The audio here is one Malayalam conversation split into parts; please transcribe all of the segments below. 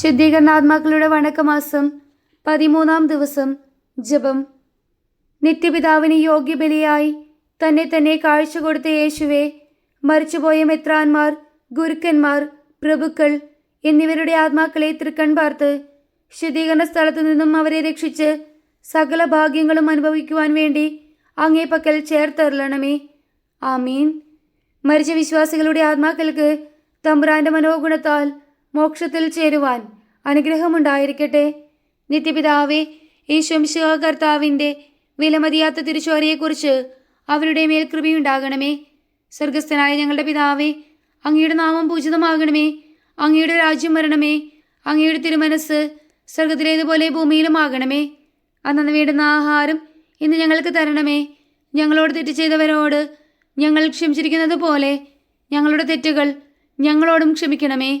ശുദ്ധീകരണാത്മാക്കളുടെ വണക്കമാസം പതിമൂന്നാം ദിവസം ജപം. നിത്യപിതാവിന് യോഗ്യബലിയായി തന്നെ തന്നെ കാഴ്ച കൊടുത്ത യേശുവെ മരിച്ചുപോയ മെത്രാന്മാർ ഗുരുക്കന്മാർ പ്രഭുക്കൾ എന്നിവരുടെ ആത്മാക്കളെ തൃക്കൺ പാർത്ത് ശുദ്ധീകരണ സ്ഥലത്തു നിന്നും അവരെ രക്ഷിച്ച് സകല ഭാഗ്യങ്ങളും അനുഭവിക്കുവാൻ വേണ്ടി അങ്ങേ പക്കൽ ചേർത്തരളണമേ. ആമീൻ. മരിച്ച വിശ്വാസികളുടെ ആത്മാക്കൾക്ക് തമ്പുരാന്റെ മനോഗുണത്താൽ മോക്ഷത്തിൽ ചേരുവാൻ അനുഗ്രഹമുണ്ടായിരിക്കട്ടെ. നിത്യപിതാവെ ഈ കർത്താവിന്റെ വിലമതിയാത്ത തിരിച്ചോരയെക്കുറിച്ച് അവരുടെ മേൽ കൃപയുണ്ടാകണമേ. സ്വർഗസ്ഥനായ ഞങ്ങളുടെ പിതാവേ അങ്ങയുടെ നാമം പൂജിതമാകണമേ. അങ്ങയുടെ രാജ്യം വരണമേ. അങ്ങയുടെ തിരുമനസ് സ്വർഗത്തിലേതുപോലെ ഭൂമിയിലുമാകണമേ. അന്നു വേണ്ടുന്ന ആഹാരം ഇന്ന് ഞങ്ങൾക്ക് തരണമേ. ഞങ്ങളോട് തെറ്റ് ചെയ്തവരോട് ഞങ്ങൾ ക്ഷമിച്ചിരിക്കുന്നത് പോലെ ഞങ്ങളുടെ തെറ്റുകൾ ഞങ്ങളോടും ക്ഷമിക്കണമേ.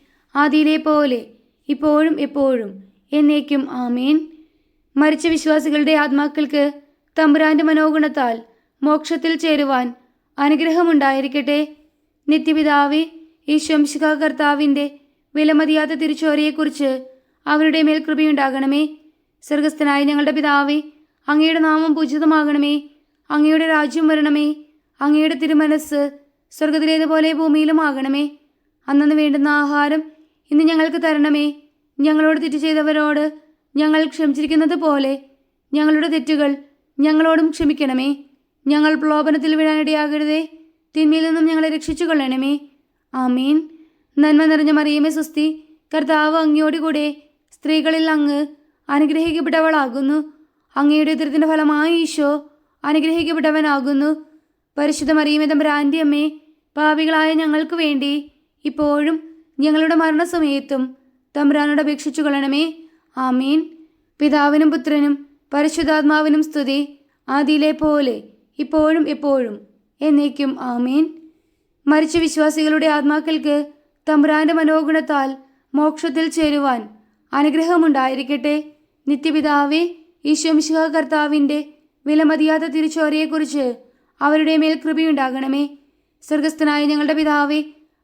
ആദിയിലെ പോലെ ഇപ്പോഴും എപ്പോഴും എന്നേക്കും ആമേൻ. മരിച്ച വിശ്വാസികളുടെ ആത്മാക്കൾക്ക് തമ്പുരാന്റെ മനോഗുണത്താൽ മോക്ഷത്തിൽ ചേരുവാൻ അനുഗ്രഹമുണ്ടായിരിക്കട്ടെ. നിത്യപിതാവി ഈ ശംശിക കർത്താവിന്റെ വിലമതിയാത്ത തിരിച്ചോരയെക്കുറിച്ച് അവരുടെ മേൽ കൃപയുണ്ടാകണമേ. സ്വർഗസ്ഥനായ ഞങ്ങളുടെ പിതാവേ അങ്ങയുടെ നാമം പൂജിതമാകണമേ. അങ്ങയുടെ രാജ്യം വരണമേ. അങ്ങയുടെ തിരുമനസ് സ്വർഗത്തിലേതുപോലെ ഭൂമിയിലും ആകണമേ അന്നു വേണ്ടുന്ന ആഹാരം ഇന്ന് ഞങ്ങൾക്ക് തരണമേ. ഞങ്ങളോട് തെറ്റ് ചെയ്തവരോട് ഞങ്ങൾ ക്ഷമിച്ചിരിക്കുന്നത് പോലെ. ഞങ്ങളുടെ തെറ്റുകൾ ഞങ്ങളോടും ക്ഷമിക്കണമേ. ഞങ്ങൾ പ്രലോഭനത്തിൽ വീഴാനിടയാകരുതേ തിന്മയിൽ നിന്നും ഞങ്ങളെ രക്ഷിച്ചു കൊള്ളണമേ ആമീൻ. നന്മ നിറഞ്ഞ മറിയമേ സുസ്തി കർത്താവ് അങ്ങയോടുകൂടെ സ്ത്രീകളിൽ അങ്ങ് അനുഗ്രഹിക്കപ്പെട്ടവളാകുന്നു. അങ്ങയുടെ ഉത്തരത്തിന്റെ ഫലമായി ഈശോ അനുഗ്രഹിക്കപ്പെട്ടവനാകുന്നു. പരിശുദ്ധ മറിയമേ തമ്പുരാന്റെ അമ്മേ പാപികളായ ഞങ്ങൾക്ക് വേണ്ടി ഇപ്പോഴും ഞങ്ങളുടെ മരണസമയത്തും തമ്പ്രാനോട് അപേക്ഷിച്ചു കൊള്ളണമേ. ആമീൻ. പിതാവിനും പുത്രനും പരിശുദ്ധാത്മാവിനും സ്തുതി ആദിയിലെ പോലെ ഇപ്പോഴും എപ്പോഴും എന്നേക്കും ആമീൻ. മരിച്ച വിശ്വാസികളുടെ ആത്മാക്കൾക്ക് തമ്പ്രാന്റെ മനോഗുണത്താൽ മോക്ഷത്തിൽ ചേരുവാൻ അനുഗ്രഹമുണ്ടായിരിക്കട്ടെ. നിത്യപിതാവേ ഈശ്വംശിഹ കർത്താവിന്റെ വിലമതിയാത്ത തിരിച്ചോരയെക്കുറിച്ച് അവരുടെ മേൽ കൃപയുണ്ടാകണമേ. സ്വർഗസ്ഥനായ ഞങ്ങളുടെ പിതാവേ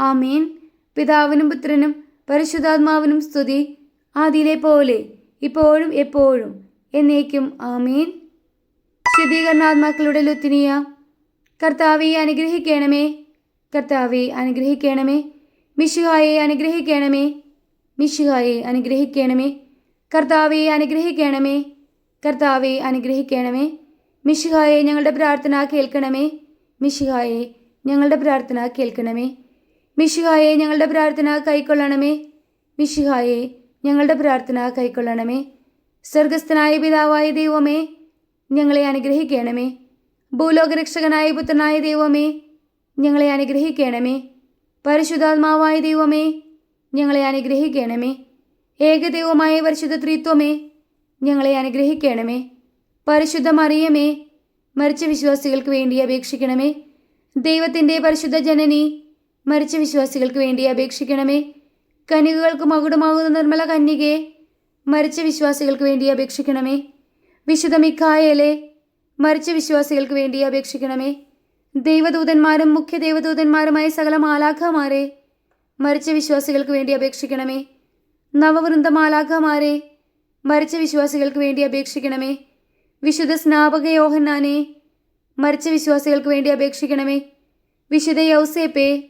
ആമീൻ. പിതാവിനും പുത്രനും പരിശുദ്ധാത്മാവിനും സ്തുതി. ആദിയിലെ പോലെ ഇപ്പോഴും എപ്പോഴും എന്നേക്കും ആമീൻ. ശുദ്ധീകരണാത്മാക്കളുടെ ലുത്തിനിയ കർത്താവെ അനുഗ്രഹിക്കണമേ. കർത്താവെ അനുഗ്രഹിക്കണമേ. മിശുഹായെ അനുഗ്രഹിക്കണമേ. മിശുഹായെ അനുഗ്രഹിക്കണമേ. കർത്താവെ അനുഗ്രഹിക്കണമേ. കർത്താവെ അനുഗ്രഹിക്കണമേ. മിശുഹായെ ഞങ്ങളുടെ പ്രാർത്ഥന കേൾക്കണമേ. മിശുഹായെ ഞങ്ങളുടെ പ്രാർത്ഥന കേൾക്കണമേ. മിശുഹായെ ഞങ്ങളുടെ പ്രാർത്ഥന കൈക്കൊള്ളണമേ. മിഷിഹായെ ഞങ്ങളുടെ പ്രാർത്ഥന കൈക്കൊള്ളണമേ. സ്വർഗസ്ഥനായ പിതാവായ ദൈവമേ ഞങ്ങളെ അനുഗ്രഹിക്കണമേ. ഭൂലോകരക്ഷകനായ പുത്രനായ ദൈവമേ ഞങ്ങളെ അനുഗ്രഹിക്കണമേ. പരിശുദ്ധാത്മാവായ ദൈവമേ ഞങ്ങളെ അനുഗ്രഹിക്കണമേ. ഏകദൈവമായ പരിശുദ്ധ ത്രിത്വമേ ഞങ്ങളെ അനുഗ്രഹിക്കണമേ. പരിശുദ്ധ മറിയമേ മരിച്ച വിശ്വാസികൾക്ക് വേണ്ടി അപേക്ഷിക്കണമേ. ദൈവത്തിന്റെ പരിശുദ്ധ ജനനി മരിച്ച വിശ്വാസികൾക്ക് വേണ്ടി അപേക്ഷിക്കണമേ. കനികകൾക്ക് മകുടമാകുന്ന നിർമ്മല കന്യകയെ മരിച്ച വിശ്വാസികൾക്ക് വേണ്ടി അപേക്ഷിക്കണമേ. വിശുദ്ധ മിക്കായലെ മരിച്ച വിശ്വാസികൾക്ക് വേണ്ടി അപേക്ഷിക്കണമേ. ദൈവദൂതന്മാരും മുഖ്യ ദൈവദൂതന്മാരുമായ സകല മാലാഖമാരെ മരിച്ച വിശ്വാസികൾക്ക് വേണ്ടി അപേക്ഷിക്കണമേ. നവവൃന്ദ മാലാഖമാരെ മരിച്ച വിശ്വാസികൾക്ക് വേണ്ടി അപേക്ഷിക്കണമേ. വിശുദ്ധ സ്നാപക യോഹന്നാനെ മരിച്ച വിശ്വാസികൾക്ക് വേണ്ടി അപേക്ഷിക്കണമേ. വിശുദ്ധ യൗസേപ്പെ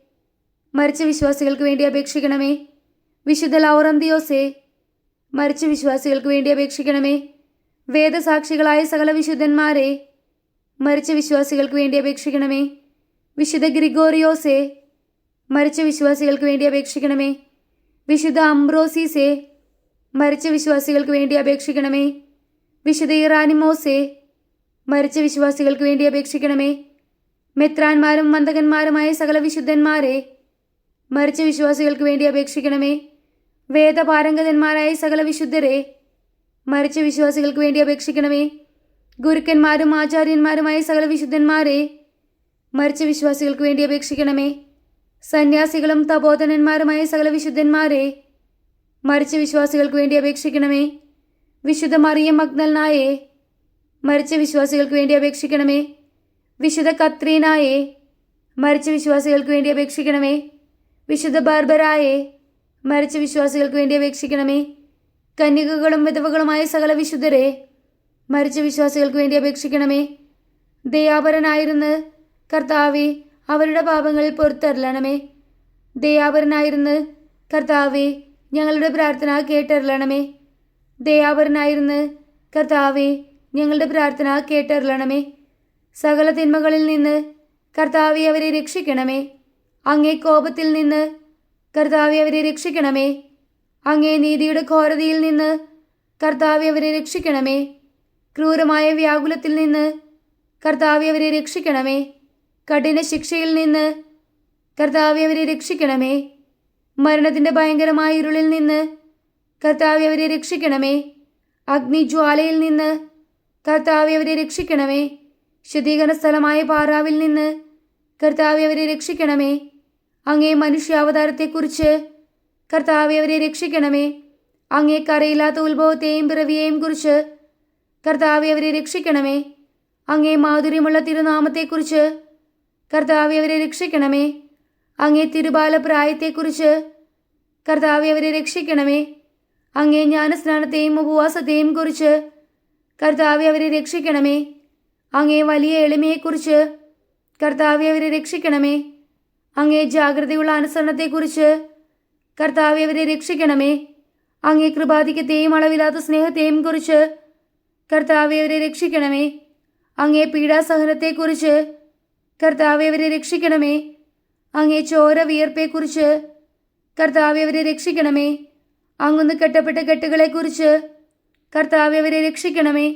മരിച്ച വിശ്വാസികൾക്ക് വേണ്ടി അപേക്ഷിക്കണമേ. വിശുദ്ധ ലൗറന്തിയോസേ മരിച്ച വിശ്വാസികൾക്ക് വേണ്ടി അപേക്ഷിക്കണമേ. വേദസാക്ഷികളായ സകല വിശുദ്ധന്മാരെ മരിച്ച വിശ്വാസികൾക്ക് വേണ്ടി അപേക്ഷിക്കണമേ. വിശുദ്ധ ഗ്രിഗോറിയോസേ മരിച്ച വിശ്വാസികൾക്ക് വേണ്ടി അപേക്ഷിക്കണമേ. വിശുദ്ധ അംബ്രോസിസേ മരിച്ച വിശ്വാസികൾക്ക് വേണ്ടി അപേക്ഷിക്കണമേ. വിശുദ്ധ ഇറാനിമോസേ മരിച്ച വിശ്വാസികൾക്ക് വേണ്ടി അപേക്ഷിക്കണമേ. മെത്രാന്മാരും മന്ദകന്മാരുമായ സകല വിശുദ്ധന്മാരെ മരിച്ച വിശ്വാസികൾക്ക് വേണ്ടി അപേക്ഷിക്കണമേ. വേദപാരംഗതന്മാരായ സകല വിശുദ്ധരെ മരിച്ച വിശ്വാസികൾക്ക് വേണ്ടി അപേക്ഷിക്കണമേ. ഗുരുക്കന്മാരും ആചാര്യന്മാരുമായ സകല വിശുദ്ധന്മാരെ മരിച്ച വിശ്വാസികൾക്ക് വേണ്ടി അപേക്ഷിക്കണമേ. സന്യാസികളും തപോധനന്മാരുമായ സകല വിശുദ്ധന്മാരെ മരിച്ച വിശ്വാസികൾക്ക് വേണ്ടി അപേക്ഷിക്കണമേ. വിശുദ്ധ മറിയം മഗ്നൽനായെ മരിച്ച വിശ്വാസികൾക്ക് വേണ്ടി അപേക്ഷിക്കണമേ. വിശുദ്ധ കത്രീനായെ മരിച്ച വിശ്വാസികൾക്ക് വേണ്ടി അപേക്ഷിക്കണമേ. വിശുദ്ധ ബാർബരായെ മരിച്ച വിശ്വാസികൾക്ക് വേണ്ടി അപേക്ഷിക്കണമേ. കന്യകകളും വിധവകളുമായ സകല വിശുദ്ധരെ മരിച്ച വിശ്വാസികൾക്ക് വേണ്ടി അപേക്ഷിക്കണമേ. ദയാപരനായിരുന്ന് കർത്താവെ അവരുടെ പാപങ്ങൾ പുറത്തരളണമേ ദയാപരനായിരുന്ന് കർത്താവെ ഞങ്ങളുടെ പ്രാർത്ഥന കേട്ടരലണമേ. ദയാപരനായിരുന്ന് കർത്താവെ ഞങ്ങളുടെ പ്രാർത്ഥന കേട്ടരലണമേ. സകല തിന്മകളിൽ നിന്ന് കർത്താവെ അവരെ രക്ഷിക്കണമേ. അങ്ങേ കോപത്തിൽ നിന്ന് കർത്താവെ അവരെ രക്ഷിക്കണമേ. അങ്ങേ നീതിയുടെ ഘോരതയിൽ നിന്ന് കർത്താവെ അവരെ രക്ഷിക്കണമേ. ക്രൂരമായ വ്യാകുലത്തിൽ നിന്ന് കർത്താവെ അവരെ രക്ഷിക്കണമേ. കഠിന ശിക്ഷയിൽ നിന്ന് കർത്താവെ അവരെ രക്ഷിക്കണമേ. മരണത്തിന്റെ ഭയങ്കരമായ ഇരുളിൽ നിന്ന് കർത്താവെ അവരെ രക്ഷിക്കണമേ. അഗ്നിജ്വാലയിൽ നിന്ന് കർത്താവെ അവരെ രക്ഷിക്കണമേ. ശുദ്ധീകരണ സ്ഥലമായ പാറാവിൽ നിന്ന് കർത്താവെ അവരെ രക്ഷിക്കണമേ. അങ്ങേ മനുഷ്യാവതാരത്തെക്കുറിച്ച് കർത്താവെ അവരെ രക്ഷിക്കണമേ. അങ്ങേ കരയില്ലാത്ത ഉത്ഭവത്തെയും പിറവിയെയും കുറിച്ച് കർത്താവെ അവരെ രക്ഷിക്കണമേ. അങ്ങേ മാധുര്യമുള്ള തിരുനാമത്തെക്കുറിച്ച് കർത്താവെ അവരെ രക്ഷിക്കണമേ. അങ്ങേ തിരുബാലപ്രായത്തെക്കുറിച്ച് കർത്താവെ അവരെ രക്ഷിക്കണമേ. അങ്ങേ ജ്ഞാനസ്നാനത്തെയും ഉപവാസത്തെയും കുറിച്ച് കർത്താവെ അവരെ രക്ഷിക്കണമേ. അങ്ങേ വലിയ എളിമയെക്കുറിച്ച് കർത്താവെ അവരെ രക്ഷിക്കണമേ. അങ്ങേ ജാഗ്രതയുള്ള അനുസരണത്തെക്കുറിച്ച് കർത്താവെ അവരെ രക്ഷിക്കണമേ. അങ്ങേ കൃപാധിക്യത്തെയും അളവില്ലാത്ത സ്നേഹത്തെയും കുറിച്ച് കർത്താവെ അവരെ രക്ഷിക്കണമേ. അങ്ങേ പീഡാസഹനത്തെക്കുറിച്ച് കർത്താവെ അവരെ രക്ഷിക്കണമേ. അങ്ങേ ചോര വിയർപ്പെക്കുറിച്ച് കർത്താവെ അവരെ രക്ഷിക്കണമേ. അങ്ങൊന്ന് കെട്ടപ്പെട്ട കെട്ടുകളെക്കുറിച്ച് കർത്താവെ അവരെ രക്ഷിക്കണമേ.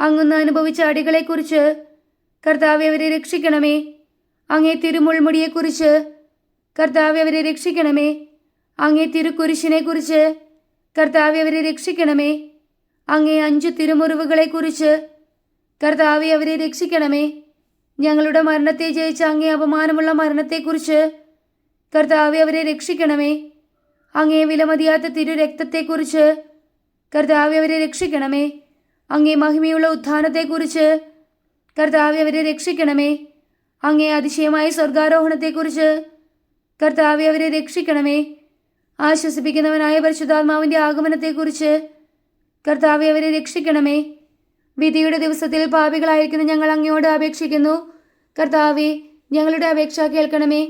അങ്ങൊന്ന് അനുഭവിച്ച അടികളെക്കുറിച്ച് കർത്താവെ അവരെ രക്ഷിക്കണമേ. അങ്ങേ തിരുമുൾമുടിയെക്കുറിച്ച് കർത്താവ് അവരെ രക്ഷിക്കണമേ. അങ്ങേ തിരുക്കുരിശിനെക്കുറിച്ച് കർത്താവ് അവരെ രക്ഷിക്കണമേ. അങ്ങേ അഞ്ചു തിരുമുറിവുകളെക്കുറിച്ച് കർത്താവെ അവരെ രക്ഷിക്കണമേ. ഞങ്ങളുടെ മരണത്തെ ജയിച്ച അങ്ങേ അപമാനമുള്ള മരണത്തെക്കുറിച്ച് കർത്താവെ അവരെ രക്ഷിക്കണമേ. അങ്ങേ വിലമതിയാത്ത തിരു രക്തത്തെക്കുറിച്ച് കർത്താവെ അവരെ രക്ഷിക്കണമേ. അങ്ങേ മഹിമയുള്ള ഉത്ഥാനത്തെക്കുറിച്ച് കർത്താവെ അവരെ രക്ഷിക്കണമേ. അങ്ങേ അതിശയമായ സ്വർഗാരോഹണത്തെക്കുറിച്ച് കർത്താവെ അവരെ രക്ഷിക്കണമേ. ആശ്വസിപ്പിക്കുന്നവനായ പരിശുദ്ധാത്മാവിന്റെ ആഗമനത്തെക്കുറിച്ച് കർത്താവെ അവരെ രക്ഷിക്കണമേ. വിധിയുടെ ദിവസത്തിൽ പാപികളായിരിക്കുന്ന ഞങ്ങൾ അങ്ങയോട് അപേക്ഷിക്കുന്നു. കർത്താവെ ഞങ്ങളുടെ അപേക്ഷ കേൾക്കണമേ.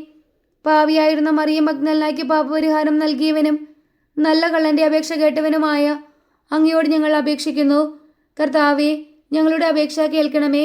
പാവിയായിരുന്ന മറിയം മഗ്നലിനാക്കി പാപപരിഹാരം നൽകിയവനും നല്ല കള്ളന്റെ അപേക്ഷ കേട്ടവനുമായ അങ്ങയോട് ഞങ്ങൾ അപേക്ഷിക്കുന്നു. കർത്താവെ ഞങ്ങളുടെ അപേക്ഷ കേൾക്കണമേ.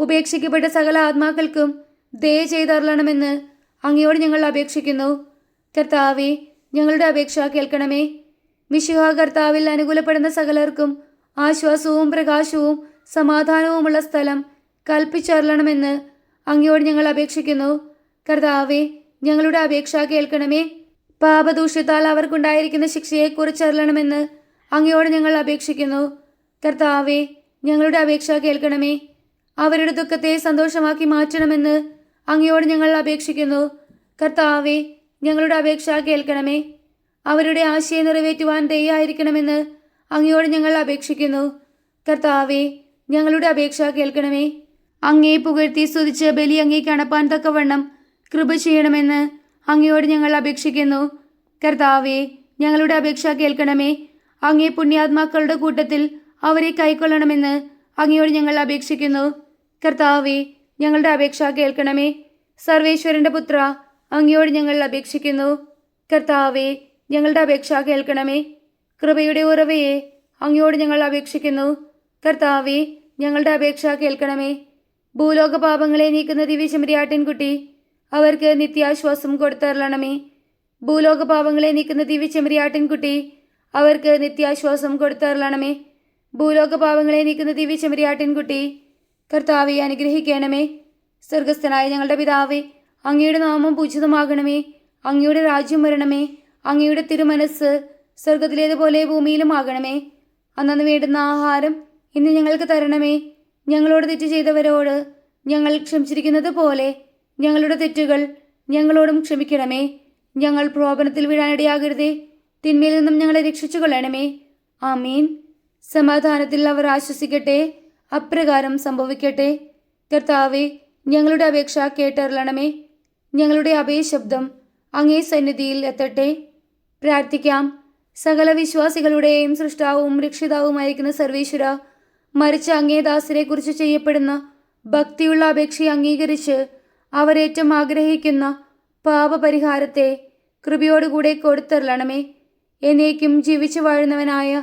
ഉപേക്ഷിക്കപ്പെട്ട സകല ആത്മാക്കൾക്കും ദയ ചെയ്തറളണമെന്ന് അങ്ങയോട് ഞങ്ങൾ അപേക്ഷിക്കുന്നു. കർത്താവെ ഞങ്ങളുടെ അപേക്ഷ കേൾക്കണമേ. മിശിഹ കർത്താവിൽ അനുകൂലപ്പെടുന്ന സകലർക്കും ആശ്വാസവും പ്രകാശവും സമാധാനവുമുള്ള സ്ഥലം കൽപ്പിച്ചറിയണമെന്ന് അങ്ങയോട് ഞങ്ങൾ അപേക്ഷിക്കുന്നു. കർത്താവെ ഞങ്ങളുടെ അപേക്ഷ കേൾക്കണമേ. പാപദൂഷ്യത്താൽ അവർക്കുണ്ടായിരിക്കുന്ന ശിക്ഷയെ കുറിച്ചറിയണമെന്ന് അങ്ങയോട് ഞങ്ങൾ അപേക്ഷിക്കുന്നു. കർത്താവെ ഞങ്ങളുടെ അപേക്ഷ കേൾക്കണമേ. അവരുടെ ദുഃഖത്തെ സന്തോഷമാക്കി മാറ്റണമെന്ന് അങ്ങയോട് ഞങ്ങൾ അപേക്ഷിക്കുന്നു. കർത്താവെ ഞങ്ങളുടെ അപേക്ഷ കേൾക്കണമേ. അവരുടെ ആശയം നിറവേറ്റുവാൻ ദയായിരിക്കണമെന്ന് അങ്ങയോട് ഞങ്ങൾ അപേക്ഷിക്കുന്നു. കർത്താവെ ഞങ്ങളുടെ അപേക്ഷ കേൾക്കണമേ. അങ്ങേ പുകഴ്ത്തി സ്തുതിച്ച് ബലി അങ്ങേക്ക് അണപ്പാൻ തക്കവണ്ണം കൃപ ചെയ്യണമെന്ന് അങ്ങയോട് ഞങ്ങൾ അപേക്ഷിക്കുന്നു. കർത്താവെ ഞങ്ങളുടെ അപേക്ഷ കേൾക്കണമേ. അങ്ങേ പുണ്യാത്മാക്കളുടെ കൂട്ടത്തിൽ അവരെ കൈക്കൊള്ളണമെന്ന് അങ്ങയോട് ഞങ്ങൾ അപേക്ഷിക്കുന്നു. കർത്താവെ ഞങ്ങളുടെ അപേക്ഷ കേൾക്കണമേ. സർവേശ്വരന്റെ പുത്ര അങ്ങയോട് ഞങ്ങൾ അപേക്ഷിക്കുന്നു. കർത്താവെ ഞങ്ങളുടെ അപേക്ഷ കേൾക്കണമേ. കൃപയുടെ ഉറവയെ അങ്ങയോട് ഞങ്ങൾ അപേക്ഷിക്കുന്നു. കർത്താവെ ഞങ്ങളുടെ അപേക്ഷ കേൾക്കണമേ. ഭൂലോക പാപങ്ങളെ നീക്കുന്ന ദിവ്യചമരിയാട്ടിൻകുട്ടി അവർക്ക് നിത്യാശ്വാസം കൊടുത്തരളണമേ. ഭൂലോക പാപങ്ങളെ നീക്കുന്ന ദിവ്യചമരിയാട്ടിൻകുട്ടി അവർക്ക് നിത്യാശ്വാസം കൊടുത്തരളണമേ. ഭൂലോക പാപങ്ങളെ നീക്കുന്ന ദിവ്യ ചെമരിയാട്ടിൻകുട്ടി കർത്താവെ അനുഗ്രഹിക്കണമേ. സ്വർഗസ്ഥനായ ഞങ്ങളുടെ പിതാവേ അങ്ങയുടെ നാമം പൂജിതമാകണമേ. അങ്ങയുടെ രാജ്യം വരണമേ. അങ്ങയുടെ തിരുമനസ് സ്വർഗത്തിലേതുപോലെ ഭൂമിയിലും ആകണമേ. അന്നു വേണ്ടുന്ന ആഹാരം ഇന്ന് ഞങ്ങൾക്ക് തരണമേ. ഞങ്ങളോട് തെറ്റ് ചെയ്തവരോട് ഞങ്ങൾ ക്ഷമിച്ചിരിക്കുന്നത് പോലെ ഞങ്ങളുടെ തെറ്റുകൾ ഞങ്ങളോടും ക്ഷമിക്കണമേ. ഞങ്ങൾ പ്രോപനത്തിൽ വീഴാനിടയാകരുതേ. തിന്മയിൽ നിന്നും ഞങ്ങളെ രക്ഷിച്ചു കൊള്ളണമേ ആമീൻ. സമാധാനത്തിൽ അവർ ആശ്വസിക്കട്ടെ. അപ്രകാരം സംഭവിക്കട്ടെ. കർത്താവെ ഞങ്ങളുടെ അപേക്ഷ കേട്ടറിയണമേ. ഞങ്ങളുടെ അഭയശബ്ദം അങ്ങേ സന്നിധിയിൽ എത്തട്ടെ. പ്രാർത്ഥിക്കാം. സകല വിശ്വാസികളുടെയും സൃഷ്ടാവും രക്ഷിതാവുമായിരിക്കുന്ന സർവീശ്വര മരിച്ച അങ്ങേദാസിനെ കുറിച്ച് ചെയ്യപ്പെടുന്ന ഭക്തിയുള്ള അപേക്ഷയെ അംഗീകരിച്ച് അവരേറ്റം ആഗ്രഹിക്കുന്ന പാപപരിഹാരത്തെ കൃപയോടുകൂടെ കൊടുത്തരളണമേ എന്നേക്കും ജീവിച്ചു വാഴുന്നവനായ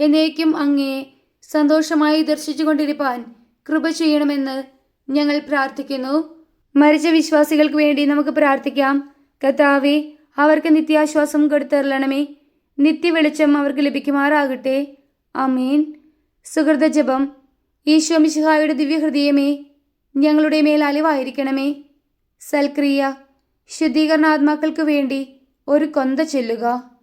എന്നേക്കും അങ്ങയെ സന്തോഷമായി ദർശിച്ചുകൊണ്ടിരിപ്പാൻ കൃപ ചെയ്യണമെന്ന് ഞങ്ങൾ പ്രാർത്ഥിക്കുന്നു. മരിച്ച വിശ്വാസികൾക്ക് വേണ്ടി നമുക്ക് പ്രാർത്ഥിക്കാം. കർത്താവെ അവർക്ക് നിത്യാശ്വാസം കൊടുത്തരളണമേ. നിത്യവെളിച്ചം അവർക്ക് ലഭിക്കുമാറാകട്ടെ. അമീൻ സുഹൃത ജപം. ഈശോ മിശിഹായുടെ ദിവ്യഹൃദയമേ ഞങ്ങളുടെ മേൽ അലിവായിരിക്കണമേ. സൽക്രിയ ശുദ്ധീകരണാത്മാക്കൾക്ക് വേണ്ടി ഒരു കൊന്ത ചെല്ലുക.